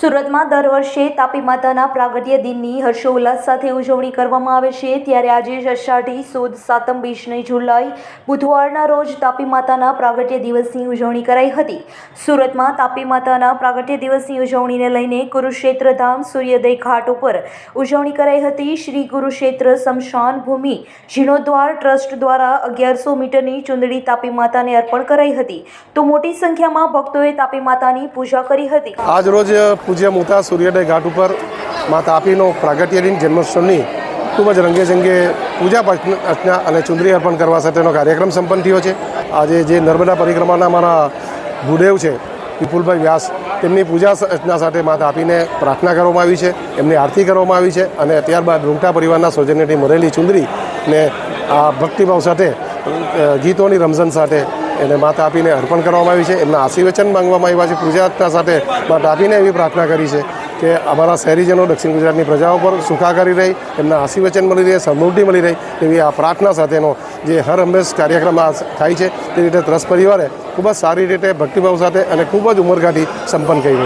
સુરતમાં દર વર્ષે તાપી માતાના પ્રાગટ્ય દિનની હર્ષોલ્લાસ સાથે ઉજવણી કરવામાં આવે છે. ત્યારે આજે અષાઢી સુદ, સાતમ બીજની જુલાઈ બુધવારના રોજ તાપી માતાના પ્રાગટ્ય દિવસની ઉજવણી કરાઈ હતી. સુરતમાં તાપી માતાના પ્રાગટ્ય દિવસની ઉજવણીને લઈને કુરુક્ષેત્ર ધામ સૂર્યોદય ઘાટ ઉપર ઉજવણી કરાઈ હતી. શ્રી કુરુક્ષેત્ર શમશાન ભૂમિ જીર્ણોદ્વાર ટ્રસ્ટ દ્વારા અગિયારસો મીટરની ચૂંદડી તાપી માતાને અર્પણ કરાઈ હતી. તો મોટી સંખ્યામાં ભક્તોએ તાપી માતાની પૂજા કરી હતી. આજ રોજ પૂજ્ય મોતા સૂર્યોદય ઘાટ ઉપર મા તાપીનો પ્રાગટ્ય દિન જન્મોત્સવની ખૂબ જ રંગેચંગે પૂજા અર્ચના અને ચુંદરી અર્પણ કરવા સાથેનો કાર્યક્રમ સંપન્ન થયો છે. આજે જે નર્મદા પરિક્રમાના મારા ગુરુદેવ છે, વિપુલભાઈ વ્યાસ, તેમની પૂજા અર્ચના સાથે મા તાપીને પ્રાર્થના કરવામાં આવી છે, એમની આરતી કરવામાં આવી છે અને ત્યારબાદ રૂંગટા પરિવારના સૌજન્યથી મરેલી ચુંદરી ને આ ભક્તિભાવ સાથે ગીતોની રમઝન સાથે એને માતા આપીને અર્પણ કરવામાં આવી છે. એમના આશીર્વચન માંગવામાં આવ્યા છે. પૂજા અર્ચના સાથે માતા આપીને એવી પ્રાર્થના કરી છે કે અમારા શહેરીજનો દક્ષિણ ગુજરાતની પ્રજાઓ પર સુખાકારી રહી, એમના આશીર્વચન મળી રહે, સમૃદ્ધિ મળી રહી એવી આ પ્રાર્થના સાથેનો જે હર હંમેશ કાર્યક્રમ થાય છે, તે રીતે ત્રસ પરિવારે ખૂબ જ સારી રીતે ભક્તિભાવ સાથે અને ખૂબ જ ઉમરગાથી સંપન્ન કર્યો